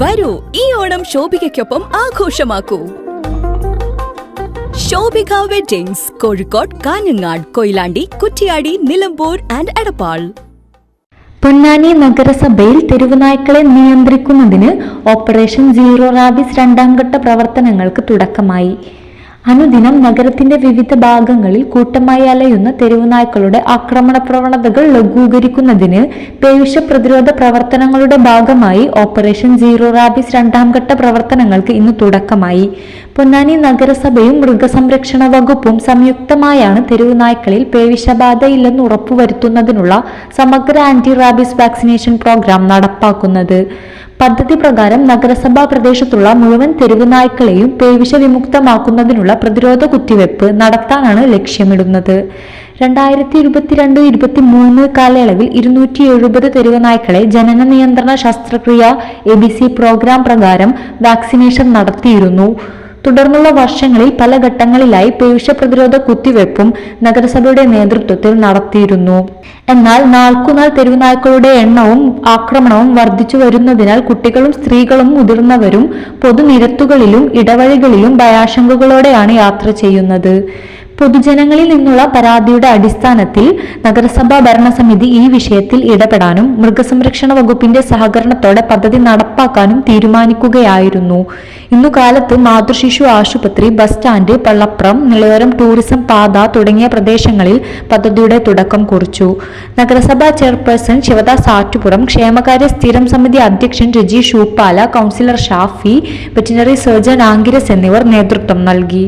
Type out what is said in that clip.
വരൂ ഈ ഓണം ശോഭികയ്ക്കൊപ്പം ആഘോഷമാക്കൂ. Shobhika weddings Kozhikode Kanhangad Koyilandy Kuttiady Nilambur and Edappal. Ponnani നഗരസഭയിൽ തെരുവുനായ്ക്കളെ നിയന്ത്രിക്കുന്നതിന് ഓപ്പറേഷൻ സീറോ റാബിസ് രണ്ടാം ഘട്ട പ്രവർത്തനങ്ങൾക്ക് തുടക്കമായി. അനുദിനം നഗരത്തിന്റെ വിവിധ ഭാഗങ്ങളിൽ കൂട്ടമായി അലയുന്ന തെരുവുനായ്ക്കളുടെ ആക്രമണ പ്രവണതകൾ ലഘൂകരിക്കുന്നതിന് പേവിഷ പ്രതിരോധ പ്രവർത്തനങ്ങളുടെ ഭാഗമായി ഓപ്പറേഷൻ സീറോ റാബിസ് രണ്ടാം ഘട്ട പ്രവർത്തനങ്ങൾക്ക് ഇന്ന് തുടക്കമായി. പൊന്നാനി നഗരസഭയും മൃഗസംരക്ഷണ വകുപ്പും സംയുക്തമായാണ് തെരുവുനായ്ക്കളിൽ പേവിഷബാധയില്ലെന്ന് ഉറപ്പുവരുത്തുന്നതിനുള്ള സമഗ്ര ആന്റി റാബിസ് വാക്സിനേഷൻ പ്രോഗ്രാം നടപ്പാക്കുന്നത്. പദ്ധതി പ്രകാരം നഗരസഭാ പ്രദേശത്തുള്ള മുഴുവൻ തെരുവ് നായ്ക്കളെയും പേവിഷ വിമുക്തമാക്കുന്നതിനുള്ള പ്രതിരോധ കുത്തിവെപ്പ് നടത്താനാണ് ലക്ഷ്യമിടുന്നത്. രണ്ടായിരത്തി ഇരുപത്തിരണ്ട് ഇരുപത്തി മൂന്ന് കാലയളവിൽ ഇരുന്നൂറ്റി എഴുപത് തെരുവ് നായ്ക്കളെ ജനന നിയന്ത്രണ ശസ്ത്രക്രിയ എ ബി സി പ്രോഗ്രാം പ്രകാരം വാക്സിനേഷൻ നടത്തിയിരുന്നു. തുടർന്നുള്ള വർഷങ്ങളിൽ പല ഘട്ടങ്ങളിലായി പേവിഷ പ്രതിരോധ കുത്തിവെപ്പും നഗരസഭയുടെ നേതൃത്വത്തിൽ നടത്തിയിരുന്നു. എന്നാൽ നാൾക്കുനാൾ തെരുവുനായ്ക്കളുടെ എണ്ണവും ആക്രമണവും വർദ്ധിച്ചു വരുന്നതിനാൽ കുട്ടികളും സ്ത്രീകളും മുതിർന്നവരും പൊതുനിരത്തുകളിലും ഇടവഴികളിലും ഭയാശങ്കകളോടെയാണ് യാത്ര ചെയ്യുന്നത്. പൊതുജനങ്ങളിൽ നിന്നുള്ള പരാതിയുടെ അടിസ്ഥാനത്തിൽ നഗരസഭാ ഭരണസമിതി ഈ വിഷയത്തിൽ ഇടപെടാനും മൃഗസംരക്ഷണ വകുപ്പിന്റെ സഹകരണത്തോടെ പദ്ധതി നടപ്പാക്കാനും തീരുമാനിക്കുകയായിരുന്നു. ഇന്നു കാലത്ത് മാതൃശിശു ആശുപത്രി bus stand Pallapram Nilayoram tourism പാത തുടങ്ങിയ പ്രദേശങ്ങളിൽ പദ്ധതിയുടെ തുടക്കം കുറിച്ചു. നഗരസഭാ ചെയർപേഴ്സൺ ശിവദാസ് ആറ്റുപുറം ക്ഷേമകാര്യ സ്ഥിരം സമിതി അധ്യക്ഷൻ Raji ഷൂപ്പാല councillor Shafi veterinary surgeon Angiras എന്നിവർ നേതൃത്വം നൽകി.